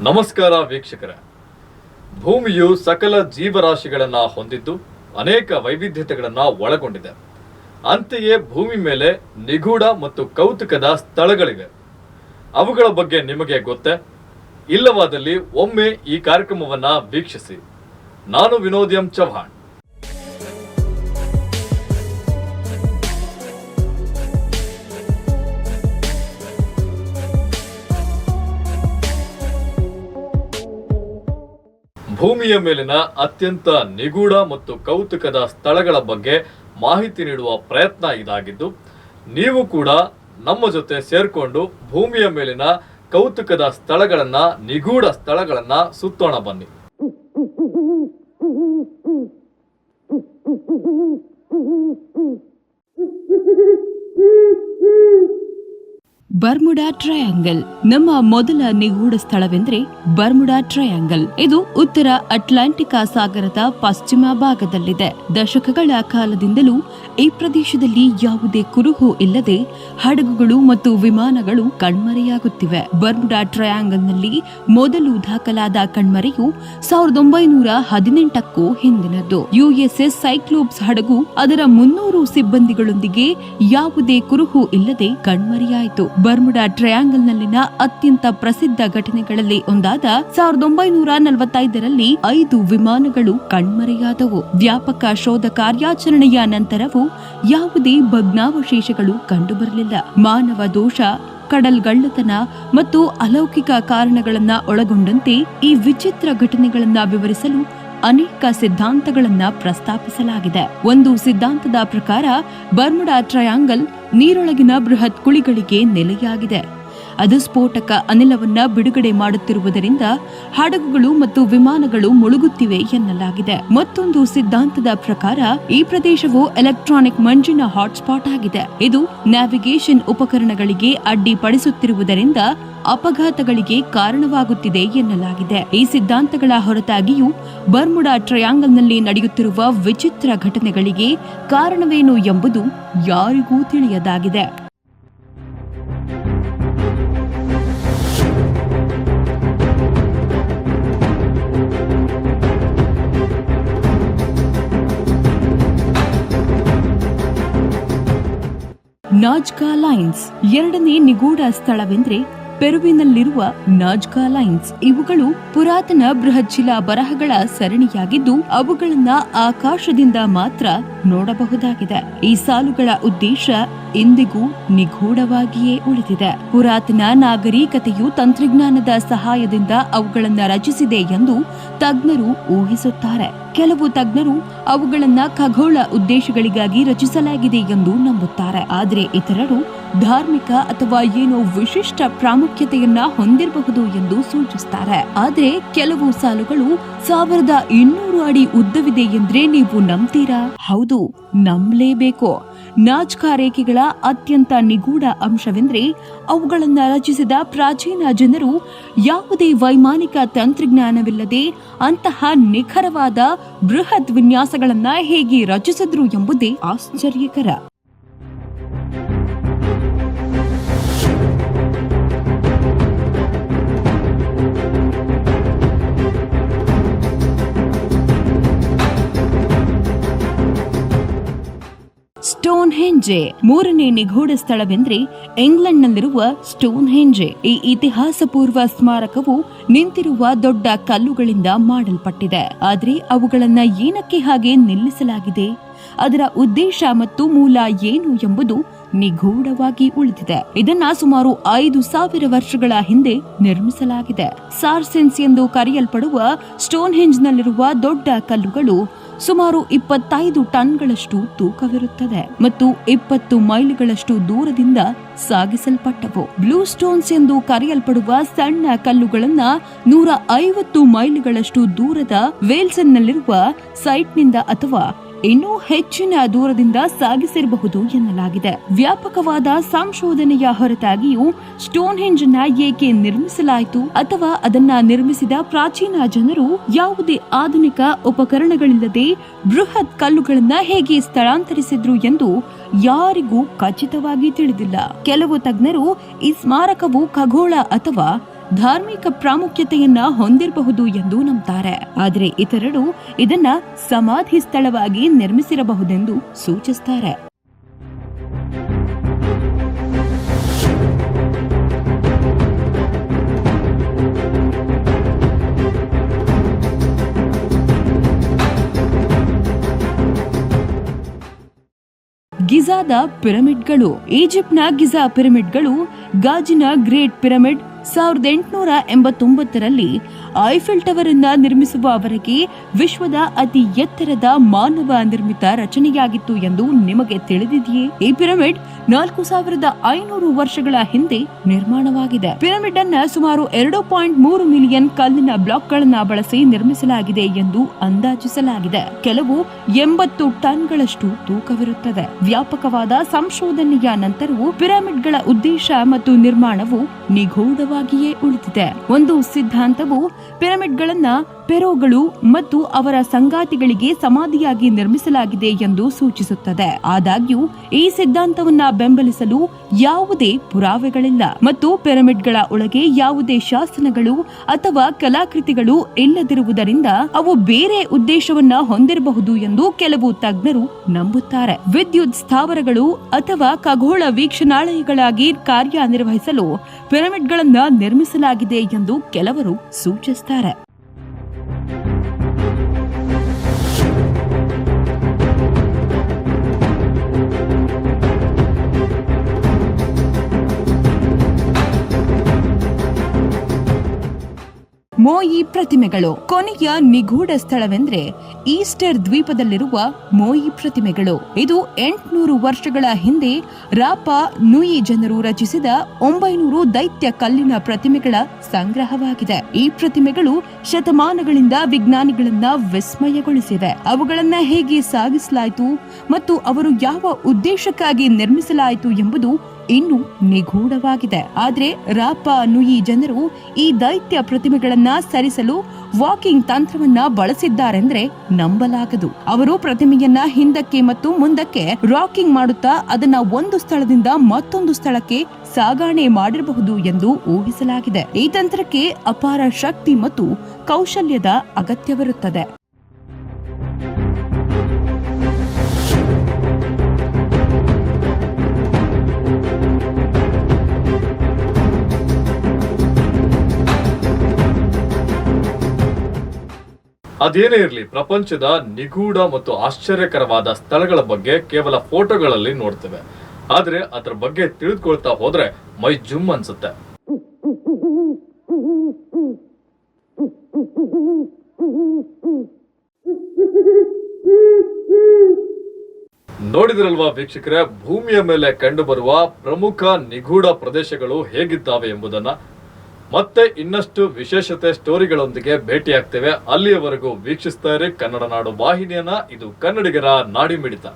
ನಮಸ್ಕಾರ ವೀಕ್ಷಕರ. ಭೂಮಿಯು ಸಕಲ ಜೀವರಾಶಿಗಳನ್ನು ಹೊಂದಿದ್ದು ಅನೇಕ ವೈವಿಧ್ಯತೆಗಳನ್ನ ಒಳಗೊಂಡಿದೆ. ಅಂತೆಯೇ ಭೂಮಿ ಮೇಲೆ ನಿಗೂಢ ಮತ್ತು ಕೌತುಕದ ಸ್ಥಳಗಳಿವೆ. ಅವುಗಳ ಬಗ್ಗೆ ನಿಮಗೆ ಗೊತ್ತೇ? ಇಲ್ಲವಾದಲ್ಲಿ ಒಮ್ಮೆ ಈ ಕಾರ್ಯಕ್ರಮವನ್ನ ವೀಕ್ಷಿಸಿ. ನಾನು ವಿನೋದ್ ಎಂ ಚವ್ಹಾಣ್. ಭೂಮಿಯ ಮೇಲಿನ ಅತ್ಯಂತ ನಿಗೂಢ ಮತ್ತು ಕೌತುಕದ ಸ್ಥಳಗಳ ಬಗ್ಗೆ ಮಾಹಿತಿ ನೀಡುವ ಪ್ರಯತ್ನ ಇದಾಗಿದ್ದು, ನೀವು ಕೂಡ ನಮ್ಮ ಜೊತೆ ಸೇರಿಕೊಂಡು ಭೂಮಿಯ ಮೇಲಿನ ಕೌತುಕದ ಸ್ಥಳಗಳನ್ನ, ನಿಗೂಢ ಸ್ಥಳಗಳನ್ನ ಸುತ್ತೋಣ ಬನ್ನಿ. Bermuda triangle. ನಮ್ಮ ಮೊದಲ ನಿಗೂಢ ಸ್ಥಳವೆಂದರೆ ಬರ್ಮುಡಾ ಟ್ರಯಾಂಗಲ್. ಇದು ಉತ್ತರ ಅಟ್ಲಾಂಟಿಕಾ ಸಾಗರದ ಪಶ್ಚಿಮ ಭಾಗದಲ್ಲಿದೆ. ದಶಕಗಳ ಕಾಲದಿಂದಲೂ ಈ ಪ್ರದೇಶದಲ್ಲಿ ಯಾವುದೇ ಕುರುಹು ಇಲ್ಲದೆ ಹಡಗುಗಳು ಮತ್ತು ವಿಮಾನಗಳು ಕಣ್ಮರೆಯಾಗುತ್ತಿವೆ. ಬರ್ಮುಡಾ ಟ್ರಯಾಂಗಲ್ನಲ್ಲಿ ಮೊದಲು ದಾಖಲಾದ ಕಣ್ಮರೆಯು ಸಾವಿರದ ಒಂಬೈನೂರ ಹದಿನೆಂಟಕ್ಕೂ ಹಿಂದಿನದ್ದು. ಯುಎಸ್ಎಸ್ ಸೈಕ್ಲೋಪ್ಸ್ ಹಡಗು ಅದರ ಮುನ್ನೂರು ಸಿಬ್ಬಂದಿಗಳೊಂದಿಗೆ ಯಾವುದೇ ಕುರುಹು ಇಲ್ಲದೆ ಕಣ್ಮರೆಯಾಯಿತು. ಬರ್ಮುಡಾ ಟ್ರಯಾಂಗಲ್ನಲ್ಲಿನ ಅತ್ಯಂತ ಪ್ರಸಿದ್ಧ ಘಟನೆಗಳಲ್ಲಿ ಒಂದಾದ ಸಾವಿರದ ಒಂಬೈನೂರ ನಲವತ್ತೈದರಲ್ಲಿ ಐದು ವಿಮಾನಗಳು ಕಣ್ಮರೆಯಾದವು. ವ್ಯಾಪಕ ಶೋಧ ಕಾರ್ಯಾಚರಣೆಯ ನಂತರವೂ ಯಾವುದೇ ಭಗ್ನಾವಶೇಷಗಳು ಕಂಡುಬರಲಿಲ್ಲ. ಮಾನವ ದೋಷ ಕಡಲ್ಗಳ್ಳತನ ಮತ್ತು ಅಲೌಕಿಕ ಕಾರಣಗಳನ್ನ ಒಳಗೊಂಡಂತೆ ಈ ವಿಚಿತ್ರ ಘಟನೆಗಳನ್ನ ವಿವರಿಸಲು ಅನೇಕ ಸಿದ್ಧಾಂತಗಳನ್ನ ಪ್ರಸ್ತಾಪಿಸಲಾಗಿದೆ. ಒಂದು ಸಿದ್ಧಾಂತದ ಪ್ರಕಾರ ಬರ್ಮುಡಾ ಟ್ರಯಾಂಗಲ್ ನೀರೊಳಗಿನ ಬೃಹತ್ ಕುಳಿಗಳಿಗೆ ನೆಲೆಯಾಗಿದೆ. ಅದು ಸ್ಫೋಟಕ ಅನಿಲವನ್ನ ಬಿಡುಗಡೆ ಮಾಡುತ್ತಿರುವುದರಿಂದ ಹಡಗುಗಳು ಮತ್ತು ವಿಮಾನಗಳು ಮುಳುಗುತ್ತಿವೆ ಎನ್ನಲಾಗಿದೆ. ಮತ್ತೊಂದು ಸಿದ್ಧಾಂತದ ಪ್ರಕಾರ ಈ ಪ್ರದೇಶವು ಎಲೆಕ್ಟ್ರಾನಿಕ್ ಮಂಜಿನ ಹಾಟ್ಸ್ಪಾಟ್ ಆಗಿದೆ. ಇದು ನ್ಯಾವಿಗೇಷನ್ ಉಪಕರಣಗಳಿಗೆ ಅಡ್ಡಿಪಡಿಸುತ್ತಿರುವುದರಿಂದ ಅಪಘಾತಗಳಿಗೆ ಕಾರಣವಾಗುತ್ತಿದೆ ಎನ್ನಲಾಗಿದೆ. ಈ ಸಿದ್ಧಾಂತಗಳ ಹೊರತಾಗಿಯೂ ಬರ್ಮುಡಾ ಟ್ರಯಾಂಗಲ್ನಲ್ಲಿ ನಡೆಯುತ್ತಿರುವ ವಿಚಿತ್ರ ಘಟನೆಗಳಿಗೆ ಕಾರಣವೇನು ಎಂಬುದು ಯಾರಿಗೂ ತಿಳಿಯದಾಗಿದೆ. ನಾಜ್ಕಾ ಲೈನ್ಸ್ ಎರಡನೇ ನಿಗೂಢ ಸ್ಥಳವೆಂದರೆ ಪೆರುವಿನಲ್ಲಿರುವ ನಾಜ್ಕಾ ಲೈನ್ಸ್. ಇವುಗಳು ಪುರಾತನ ಬೃಹಚ್ಚಿಲ ಬರಹಗಳ ಸರಣಿಯಾಗಿದ್ದು ಅವುಗಳನ್ನ ಆಕಾಶದಿಂದ ಮಾತ್ರ ನೋಡಬಹುದಾಗಿದೆ. ಈ ಸಾಲುಗಳ ಉದ್ದೇಶ ಇಂದಿಗೂ ನಿಗೂಢವಾಗಿಯೇ ಉಳಿದಿದೆ. ಪುರಾತನ ನಾಗರಿಕತೆಯು ತಂತ್ರಜ್ಞಾನದ ಸಹಾಯದಿಂದ ಅವುಗಳನ್ನು ರಚಿಸಿದೆ ಎಂದು ತಜ್ಞರು ಊಹಿಸುತ್ತಾರೆ. ಕೆಲವು ತಜ್ಞರು ಅವುಗಳನ್ನ ಖಗೋಳ ಉದ್ದೇಶಗಳಿಗಾಗಿ ರಚಿಸಲಾಗಿದೆ ಎಂದು ನಂಬುತ್ತಾರೆ. ಆದರೆ ಇತರರು ಧಾರ್ಮಿಕ ಅಥವಾ ಏನೋ ವಿಶಿಷ್ಟ ಪ್ರಾಮುಖ್ಯತೆಯನ್ನ ಹೊಂದಿರಬಹುದು ಎಂದು ಸೂಚಿಸುತ್ತಾರೆ ಆದರೆ ಕೆಲವು ಸಾಲುಗಳು ಸಾವಿರದ ಇನ್ನೂರು ಅಡಿ ಉದ್ದವಿದೆ ಎಂದ್ರೆ ನೀವು ನಂಬ್ತೀರಾ? ಹೌದು, ನಂಬಲೇಬೇಕು. ನಾಜ್ಕಾ ರೇಖೆಗಳ ಅತ್ಯಂತ ನಿಗೂಢ ಅಂಶವೆಂದರೆ ಅವುಗಳನ್ನು ರಚಿಸಿದ ಪ್ರಾಚೀನ ಜನರು ಯಾವುದೇ ವೈಮಾನಿಕ ತಂತ್ರಜ್ಞಾನವಿಲ್ಲದೆ ಅಂತಹ ನಿಖರವಾದ ಬೃಹತ್ ವಿನ್ಯಾಸಗಳನ್ನು ಹೇಗೆ ರಚಿಸಿದ್ರು ಎಂಬುದೇ ಆಶ್ಚರ್ಯಕರ. ಸ್ಟೋನ್ ಹೆಂಜೆ ಮೂರನೇ ನಿಗೂಢ ಸ್ಥಳವೆಂದರೆ ಇಂಗ್ಲೆಂಡ್ನಲ್ಲಿರುವ ಸ್ಟೋನ್ ಹೆಂಜೆ. ಈ ಇತಿಹಾಸ ಪೂರ್ವ ಸ್ಮಾರಕವು ನಿಂತಿರುವ ದೊಡ್ಡ ಕಲ್ಲುಗಳಿಂದ ಮಾಡಲ್ಪಟ್ಟಿದೆ. ಆದ್ರೆ ಅವುಗಳನ್ನ ಏನಕ್ಕೆ ಹಾಗೆ ನಿಲ್ಲಿಸಲಾಗಿದೆ? ಅದರ ಉದ್ದೇಶ ಮತ್ತು ಮೂಲ ಏನು ಎಂಬುದು ನಿಗೂಢವಾಗಿ ಉಳಿದಿದೆ. ಇದನ್ನ ಸುಮಾರು ಐದು ಸಾವಿರ ವರ್ಷಗಳ ಹಿಂದೆ ನಿರ್ಮಿಸಲಾಗಿದೆ. ಸಾರ್ಸೆನ್ಸ್ ಎಂದು ಕರೆಯಲ್ಪಡುವ ಸ್ಟೋನ್ ಹೆಂಜ್ನಲ್ಲಿರುವ ದೊಡ್ಡ ಕಲ್ಲುಗಳು ಸುಮಾರು ಇಪ್ಪತ್ತೈದು ಟನ್ಗಳಷ್ಟು ತೂಕವಿರುತ್ತದೆ ಮತ್ತು ಇಪ್ಪತ್ತು ಮೈಲ್ಗಳಷ್ಟು ದೂರದಿಂದ ಸಾಗಿಸಲ್ಪಟ್ಟವು. ಬ್ಲೂ ಸ್ಟೋನ್ಸ್ ಎಂದು ಕರೆಯಲ್ಪಡುವ ಸಣ್ಣ ಕಲ್ಲುಗಳನ್ನ ನೂರ ಐವತ್ತು ಮೈಲ್ಗಳಷ್ಟು ದೂರದ ವೇಲ್ಸನ್ನಲ್ಲಿರುವ ಸೈಟ್ನಿಂದ ಅಥವಾ ಇನ್ನೂ ಹೆಚ್ಚಿನ ದೂರದಿಂದ ಸಾಗಿಸಿರಬಹುದು ಎನ್ನಲಾಗಿದೆ. ವ್ಯಾಪಕವಾದ ಸಂಶೋಧನೆಯ ಹೊರತಾಗಿಯೂ ಸ್ಟೋನ್ ಹೆಂಜ್ನ ಏಕೆ ನಿರ್ಮಿಸಲಾಯಿತು ಅಥವಾ ಅದನ್ನ ನಿರ್ಮಿಸಿದ ಪ್ರಾಚೀನ ಜನರು ಯಾವುದೇ ಆಧುನಿಕ ಉಪಕರಣಗಳಿಲ್ಲದೆ ಬೃಹತ್ ಕಲ್ಲುಗಳನ್ನ ಹೇಗೆ ಸ್ಥಳಾಂತರಿಸಿದ್ರು ಎಂದು ಯಾರಿಗೂ ಖಚಿತವಾಗಿ ತಿಳಿದಿಲ್ಲ. ಕೆಲವು ತಜ್ಞರು ಈ ಸ್ಮಾರಕವು ಖಗೋಳ ಅಥವಾ ಧಾರ್ಮಿಕ ಪ್ರಾಮುಖ್ಯತೆಯನ್ನ ಹೊಂದಿರಬಹುದು ಎಂದು ನಂಬುತ್ತಾರೆ ಆದರೆ ಇತರರು ಇದನ್ನ ಸಮಾಧಿ ಸ್ಥಳವಾಗಿ ನಿರ್ಮಿಸಿರಬಹುದೆಂದು ಸೂಚಿಸುತ್ತಾರೆ ಗಿಜಾದ ಪಿರಮಿಡ್ಗಳು ಈಜಿಪ್ಟ್ನ ಗಿಜಾ ಪಿರಮಿಡ್ಗಳು ಗಾಜಿನ ಗ್ರೇಟ್ ಪಿರಮಿಡ್ ಸಾವಿರದ ಎಂಟುನೂರ ಎಂಬತ್ತೊಂಬತ್ತರಲ್ಲಿ ಐಫೆಲ್ ಟವರ್ ಅನ್ನ ನಿರ್ಮಿಸುವವರೆಗೆ ವಿಶ್ವದ ಅತಿ ಎತ್ತರದ ಮಾನವ ನಿರ್ಮಿತ ರಚನೆಯಾಗಿತ್ತು ಎಂದು ನಿಮಗೆ ತಿಳಿದಿದೆಯೇ? ಈ ಪಿರಮಿಡ್ ನಾಲ್ಕು ಸಾವಿರದ ಐನೂರು ವರ್ಷಗಳ ಹಿಂದೆ ನಿರ್ಮಾಣವಾಗಿದೆ. ಪಿರಮಿಡ್ ಅನ್ನ ಸುಮಾರು ಎರಡು ಪಾಯಿಂಟ್ ಮೂರು ಮಿಲಿಯನ್ ಕಲ್ಲಿನ ಬ್ಲಾಕ್ಗಳನ್ನ ಬಳಸಿ ನಿರ್ಮಿಸಲಾಗಿದೆ ಎಂದು ಅಂದಾಜಿಸಲಾಗಿದೆ. ಕೆಲವು ಎಂಬತ್ತು ಟನ್ಗಳಷ್ಟು ತೂಕವಿರುತ್ತದೆ. ವ್ಯಾಪಕವಾದ ಸಂಶೋಧನೆಯ ನಂತರವೂ ಪಿರಮಿಡ್ಗಳ ಉದ್ದೇಶ ಮತ್ತು ನಿರ್ಮಾಣವು ನಿಗೂಢವಾಗಿಯೇ ಉಳಿದಿದೆ. ಒಂದು ಸಿದ್ಧಾಂತವು ಪಿರಮಿಡ್ಗಳನ್ನ ಪೆರೋಗಳು ಮತ್ತು ಅವರ ಸಂಗಾತಿಗಳಿಗೆ ಸಮಾಧಿಯಾಗಿ ನಿರ್ಮಿಸಲಾಗಿದೆ ಎಂದು ಸೂಚಿಸುತ್ತದೆ. ಆದಾಗ್ಯೂ, ಈ ಸಿದ್ಧಾಂತವನ್ನ ಬೆಂಬಲಿಸಲು ಯಾವುದೇ ಪುರಾವೆಗಳಿಲ್ಲ ಮತ್ತು ಪಿರಮಿಡ್ಗಳ ಒಳಗೆ ಯಾವುದೇ ಶಾಸನಗಳು ಅಥವಾ ಕಲಾಕೃತಿಗಳು ಇಲ್ಲದಿರುವುದರಿಂದ ಅವು ಬೇರೆ ಉದ್ದೇಶವನ್ನ ಹೊಂದಿರಬಹುದು ಎಂದು ಕೆಲವು ತಜ್ಞರು ನಂಬುತ್ತಾರೆ. ವಿದ್ಯುತ್ ಸ್ಥಾವರಗಳು ಅಥವಾ ಖಗೋಳ ವೀಕ್ಷಣಾಲಯಗಳಾಗಿ ಕಾರ್ಯನಿರ್ವಹಿಸಲು ಪಿರಮಿಡ್ಗಳನ್ನ ನಿರ್ಮಿಸಲಾಗಿದೆ ಎಂದು ಕೆಲವರು ಸೂಚಿಸುತ್ತಾರೆ ಮೋಯಿ ಪ್ರತಿಮೆಗಳು. ಕೊನೆಯ ನಿಗೂಢ ಸ್ಥಳವೆಂದ್ರೆ ಈಸ್ಟರ್ ದ್ವೀಪದಲ್ಲಿರುವ ಮೋಯಿ ಪ್ರತಿಮೆಗಳು. ಇದು ಎಂಟುನೂರು ವರ್ಷಗಳ ಹಿಂದೆ ರಾಪ ನುಯಿ ಜನರು ರಚಿಸಿದ ಒಂಬೈನೂರು ದೈತ್ಯ ಕಲ್ಲಿನ ಪ್ರತಿಮೆಗಳ ಸಂಗ್ರಹವಾಗಿದೆ. ಈ ಪ್ರತಿಮೆಗಳು ಶತಮಾನಗಳಿಂದ ವಿಜ್ಞಾನಿಗಳನ್ನ ವಿಸ್ಮಯಗೊಳಿಸಿವೆ. ಅವುಗಳನ್ನ ಹೇಗೆ ಸಾಗಿಸಲಾಯಿತು ಮತ್ತು ಅವರು ಯಾವ ಉದ್ದೇಶಕ್ಕಾಗಿ ನಿರ್ಮಿಸಲಾಯಿತು ಎಂಬುದು ಇನ್ನು ನಿಗೂಢವಾಗಿದೆ. ಆದರೆ ರಾಪ, ನುಯಿ ಜನರು ಈ ದೈತ್ಯ ಪ್ರತಿಮೆಗಳನ್ನ ಸರಿಸಲು ವಾಕಿಂಗ್ ತಂತ್ರವನ್ನ ಬಳಸಿದ್ದಾರೆಂದ್ರೆ ನಂಬಲಾಗದು. ಅವರು ಪ್ರತಿಮೆಯನ್ನ ಹಿಂದಕ್ಕೆ ಮತ್ತು ಮುಂದಕ್ಕೆ ರಾಕಿಂಗ್ ಮಾಡುತ್ತಾ ಅದನ್ನ ಒಂದು ಸ್ಥಳದಿಂದ ಮತ್ತೊಂದು ಸ್ಥಳಕ್ಕೆ ಸಾಗಾಣೆ ಮಾಡಿರಬಹುದು ಎಂದು ಊಹಿಸಲಾಗಿದೆ. ಈ ತಂತ್ರಕ್ಕೆ ಅಪಾರ ಶಕ್ತಿ ಮತ್ತು ಕೌಶಲ್ಯದ ಅಗತ್ಯವಿರುತ್ತದೆ. ಅದೇನೇ ಇರಲಿ, ಪ್ರಪಂಚದ ನಿಗೂಢ ಮತ್ತು ಆಶ್ಚರ್ಯಕರವಾದ ಸ್ಥಳಗಳ ಬಗ್ಗೆ ಕೇವಲ ಫೋಟೋಗಳಲ್ಲಿ ನೋಡ್ತೇವೆ. ಆದರೆ ಅದ್ರ ಬಗ್ಗೆ ತಿಳಿದುಕೊಳ್ತಾ ಹೋದ್ರೆ ಮೈ ಜುಮ್ ಅನ್ಸುತ್ತೆ. ನೋಡಿದ್ರಲ್ವಾ ವೀಕ್ಷಕರೇ, ಭೂಮಿಯ ಮೇಲೆ ಕಂಡುಬರುವ ಪ್ರಮುಖ ನಿಗೂಢ ಪ್ರದೇಶಗಳು ಹೇಗಿದ್ದಾವೆ ಎಂಬುದನ್ನ ಮತ್ತೆ ಇನ್ನಷ್ಟು ವಿಶೇಷತೆ ಸ್ಟೋರಿಗಳೊಂದಿಗೆ ಭೇಟಿಯಾಗ್ತೇವೆ. ಅಲ್ಲಿಯವರೆಗೂ ವೀಕ್ಷಿಸ್ತಾ ಇರಿ ಕನ್ನಡ ನಾಡು ವಾಹಿನಿಯನ್ನ. ಇದು ಕನ್ನಡಿಗರ ನಾಡಿ ಮಿಡಿತ